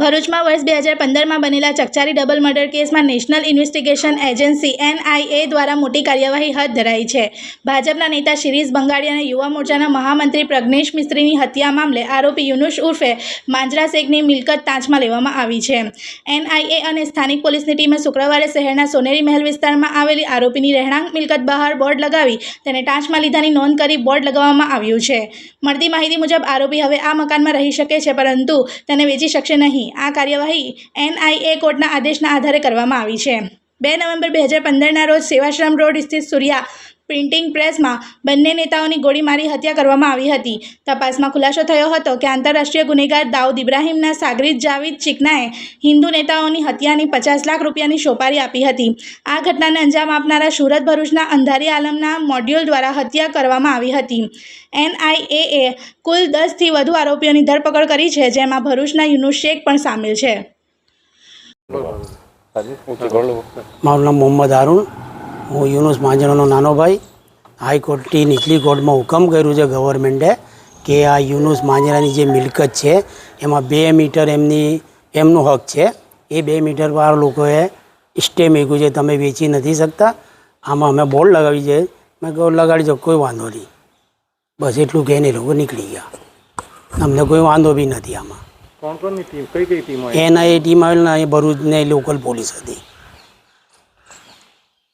ભરૂચમાં વર્ષ બે હજાર પંદરમાં બનેલા ચકચારી ડબલ મર્ડર કેસમાં નેશનલ ઇન્વેસ્ટિગેશન એજન્સી એનઆઈએ દ્વારા મોટી કાર્યવાહી હાથ ધરાઈ છે. ભાજપના નેતા શિરીષ બંગાળી અને યુવા મોરચાના મહામંત્રી પ્રજ્ઞેશ મિસ્ત્રીની હત્યા મામલે આરોપી યુનુસ ઉર્ફે માંજરા શેખની મિલકત તાંચમાં લેવામાં આવી છે. એનઆઈએ અને સ્થાનિક પોલીસની ટીમે શુક્રવારે શહેરના સોનેરી મહેલ વિસ્તારમાં આવેલી આરોપીની રહેણાંક મિલકત બહાર બોર્ડ લગાવી તેને ટાંચમાં લીધાની નોંધ કરી બોર્ડ લગાવવામાં આવ્યું છે. મળતી માહિતી મુજબ, આરોપી હવે આ મકાનમાં રહી શકે છે, પરંતુ તેને વેચી શકશે નહીં. આ કાર્યવાહી એનઆઈએ કોર્ટના આદેશના આધારે કરવામાં આવી છે. બે નવેમ્બર બે હજાર પંદરના રોજ સેવાશ્રમ રોડ સ્થિત સૂર્યા પ્રિન્ટિંગ પ્રેસમાં બંને નેતાઓની ગોળીમારી હત્યા કરવામાં આવી હતી. તપાસમાં ખુલાસો થયો હતો કે આંતરરાષ્ટ્રીય ગુનેગાર દાઉદ ઇબ્રાહિમના સાગરીત જાવીદ ચિકનાએ હિન્દુ નેતાઓની હત્યાની પચાસ લાખ રૂપિયાની સોપારી આપી હતી. આ ઘટનાને અંજામ આપનારા સુરત ભરૂચના અંધારી આલમના મોડ્યુલ દ્વારા હત્યા કરવામાં આવી હતી. એનઆઈએએ કુલ દસથી વધુ આરોપીઓની ધરપકડ કરી છે, જેમાં ભરૂચના યુનુસ શેખ પણ સામેલ છે. મારું નામ મોહમ્મદ હારૂન. હું યુનુસ માંજણોનો નાનો ભાઈ. હાઈકોર્ટની નીચલી કોર્ટમાં હુકમ કર્યું છે ગવર્મેન્ટે કે આ યુનુસ માંજરાની જે મિલકત છે એમાં બે મીટર એમની એમનો હક છે. એ બે મીટરવાળા લોકોએ સ્ટે મેળવ્યું છે તમે વેચી નથી શકતા. આમાં અમે બોર્ડ લગાવી છે. મેં કહું લગાડી જાઓ કોઈ વાંધો નહીં. બસ એટલું કહીને એ લોકો નીકળી ગયા. અમને કોઈ વાંધો બી નથી આમાં. કોણ કોણની ટીમ? કઈ કઈ ટીમ એના એ ટીમ આવેલ ને એ ભરૂચને લોકલ પોલીસ હતી.